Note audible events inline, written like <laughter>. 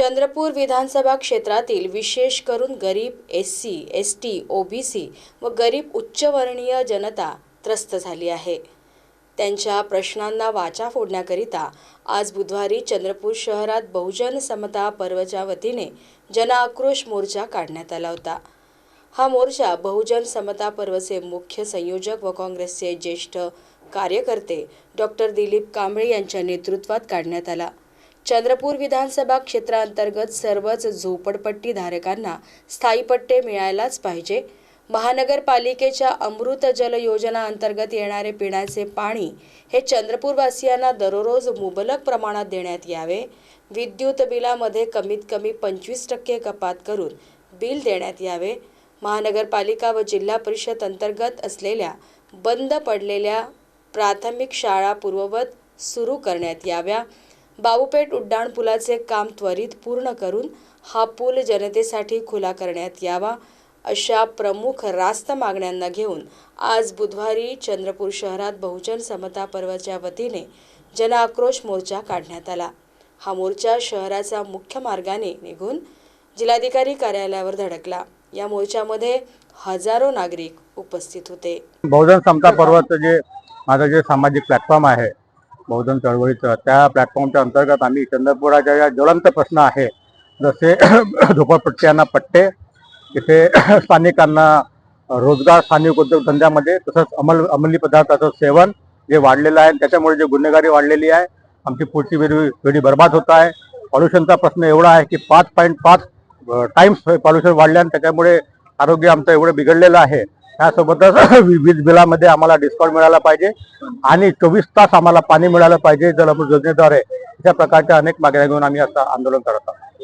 चंद्रपूर विधानसभा क्षेत्रातील विशेष करून गरीब S C S T OBC व गरीब उच्चवर्णीय जनता त्रस्त झाली आहे. त्यांच्या प्रश्नांना वाचा फोडण्याकरिता आज बुधवारी चंद्रपूर शहरात बहुजन समता पर्वच्या वतीने जनआक्रोश मोर्चा काढण्यात आला होता. हा मोर्चा बहुजन समता पर्वचे मुख्य संयोजक व काँग्रेसचे ज्येष्ठ कार्यकर्ते डॉक्टर दिलीप कांबळे यांच्या नेतृत्वात काढण्यात आला. चंद्रपूर विधानसभा क्षेत्रांतर्गत सर्वच झोपडपट्टी धारकांना स्थायी पट्टे मिळायलाच पाहिजे. महानगरपालिकेच्या अमृत जल योजना अंतर्गत येणारे पिण्याचे पाणी हे चंद्रपूरवासियांना दररोज मुबलक प्रमाणात देण्यात यावे. विद्युत बिलामध्ये कमीत कमी पंचवीस टक्के कपात करून बिल देण्यात यावे. महानगरपालिका व जिल्हा परिषद अंतर्गत असलेल्या बंद पडलेल्या प्राथमिक शाळा पूर्ववत सुरू करण्यात याव्या. बाबूपेठ उड्डाणपुलाचे काम त्वरित पूर्ण करून हा पूल जनतेसाठी खुला करण्यात यावा अशा प्रमुख रास्त मागण्यांना घेऊन आज बुधवारी चंद्रपूर शहरात बहुजन समता पर्वाच्या वतीने जनआक्रोश मोर्चा काढण्यात आला. हा मोर्चा शहराचा मुख्य मार्गाने निघून जिल्हाधिकारी कार्यालयावर धडकला. या मोर्चामध्ये हजारो नागरिक उपस्थित होते. बहुजन समता पर्वाचं जे माझं जे सामाजिक प्लॅटफॉर्म आहे बहुजन चळवळीचं. त्या प्लॅटफॉर्मच्या अंतर्गत आम्ही चंद्रपुराच्या ज्या ज्वलंत प्रश्न आहे. जसे <clears throat> झोपडपट्ट्यांना पट्टे तिथे <clears throat> स्थानिकांना रोजगार स्थानिक उद्योगधंद्यामध्ये तसंच अंमल अंमली पदार्थाचं सेवन जे वाढलेलं आहे त्याच्यामुळे जे गुन्हेगारी वाढलेली आहे आमची पुढची वेळी वेळी बर्बाद होत आहे. पॉल्युशनचा प्रश्न एवढा आहे की पाच पॉईंट पाच टाइम्स पॉल्युशन वाढले आणि त्याच्यामुळे आरोग्य आमचं एवढं बिघडलेलं आहे. त्यासोबतच <laughs> वीज बिलामध्ये आम्हाला डिस्काउंट मिळाला पाहिजे आणि चोवीस तास आम्हाला पाणी मिळालं पाहिजे जल योजनेद्वारे. अशा प्रकारच्या अनेक मागण्या घेऊन आम्ही आता आंदोलन करत आहोत.